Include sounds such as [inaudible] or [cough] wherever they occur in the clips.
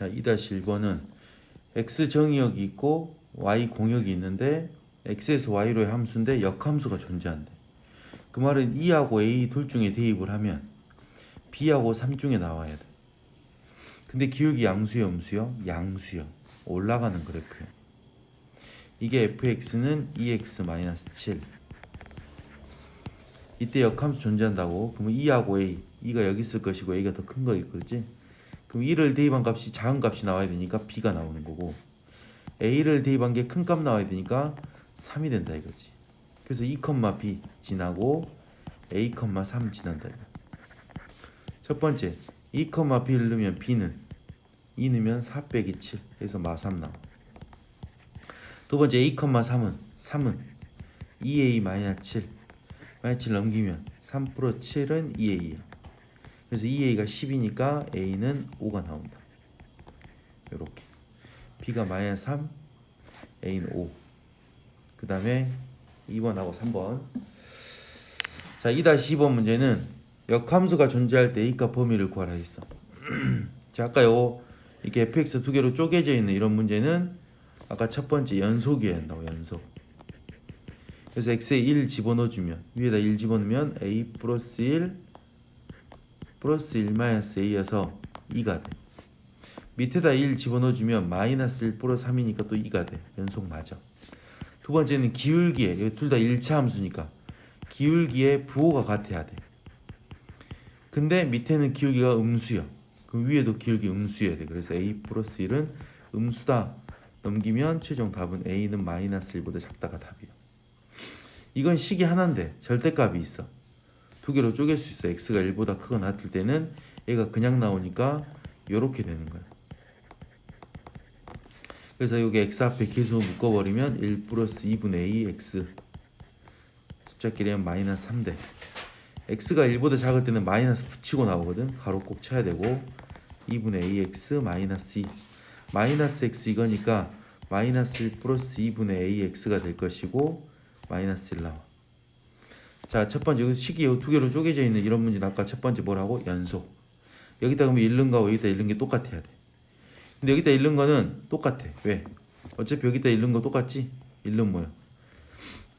자, 2-1번은 x 정의역이 있고 y 공역이 있는데 x에서 y로의 함수인데 역함수가 존재한대. 그 말은 2하고 a 둘 중에 대입을 하면 b하고 3 중에 나와야 돼. 근데 기울기 양수요, 음수요? 양수요. 올라가는 그래프요. 이게 fx는 2x-7. 이때 역함수 존재한다고. 그러면 2하고 a, 2가 여기 있을 것이고 a가 더 큰 거겠지, 그럼 2를 대입한 값이 작은 값이 나와야 되니까 b가 나오는 거고 a를 대입한 게 큰 값 나와야 되니까 3이 된다 이거지. 그래서 2, b 지나고 a, 3 지난다 이거. 첫 번째 2, b를 넣으면 b는 2 넣으면 4 빼기 7 해서 마3 나와. 두 번째 a, 3은 3은 2a 마이너스 7 마이너스 7 넘기면 3 플러스 7은 2a야. 그래서 2a가 10이니까 a는 5가 나온다. 이렇게 b가 마이너스 3, a는 5. 그 다음에 2번하고 3번. 자, 2-2번 문제는 역함수가 존재할 때 a값 범위를 구하라 했어. [clears throat] 자, 아까 요 이렇게 fx 두 개로 쪼개져 있는 이런 문제는 아까 첫 번째 연속이어야 한다고 연속. 그래서 x에 1 집어넣어주면 위에다 1 집어넣으면 a 플러스 1 플러스 1 마이너스 a여서 2가 돼. 밑에다 1 집어넣어주면 마이너스 1 플러스 3이니까 또 2가 돼. 연속 맞아. 두 번째는 기울기에 둘다 1차 함수니까 기울기에 부호가 같아야 돼. 근데 밑에는 기울기가 음수야. 그럼 위에도 기울기 음수여야 돼. 그래서 a 플러스 1은 음수다. 넘기면 최종 답은 a는 마이너스 1보다 작다가 답이야. 이건 식이 하나인데 절대값이 있어. 두 개로 쪼갤 수 있어. x가 1보다 크거나 같을 때는 얘가 그냥 나오니까 이렇게 되는 거야. 그래서 여기 x 앞에 계수 묶어버리면 1 플러스 2분의 a x 숫자끼리 하면 마이너스 3대. X가 1보다 작을 때는 마이너스 붙이고 나오거든. 가로 꼭 쳐야 되고. 2분의 ax 마이너스 2 마이너스 x 이거니까 마이너스 1 플러스 2분의 ax가 될 것이고 마이너스 1 나와 자 첫 번째 식이 두 개로 쪼개져 있는 이런 문제는 아까 첫 번째 뭐라고? 연속 여기다 그러면 잃는 거하고 여기다 잃는 게 똑같아야 돼 근데 여기다 잃는 거는 똑같아 왜? 어차피 여기다 잃는 거 똑같지? 잃는 뭐야?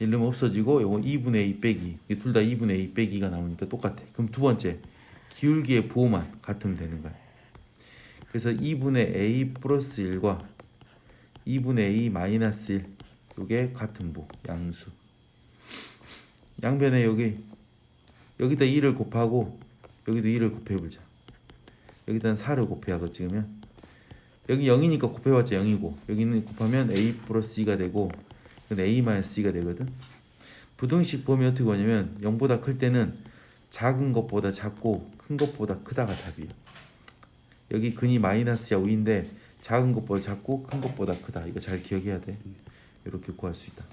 잃으면 없어지고 요건 2분의 2 빼기 둘 다 2분의 2 빼기가 나오니까 똑같아 그럼 두 번째 기울기의 부호만 같으면 되는 거야 그래서 2분의 a 플러스 1과 2분의 a 마이너스 1 요게 같은 부 양수 양변에 여기 여기다 2를 곱하고 여기도 2를 곱해보자. 여기다 4를 곱해야 찍으면 여기 0이니까 곱해봤자 0이고 여기는 곱하면 a 플러스 2가 되고 a 마이너스 c가 되거든. 부등식 범위 어떻게 보냐면 0보다 클 때는 작은 것보다 작고 큰 것보다 크다가 답이에요. 여기 근이 마이너스야 5인데 작은 것보다 작고 큰 것보다 크다. 이거 잘 기억해야 돼. 이렇게 구할 수 있다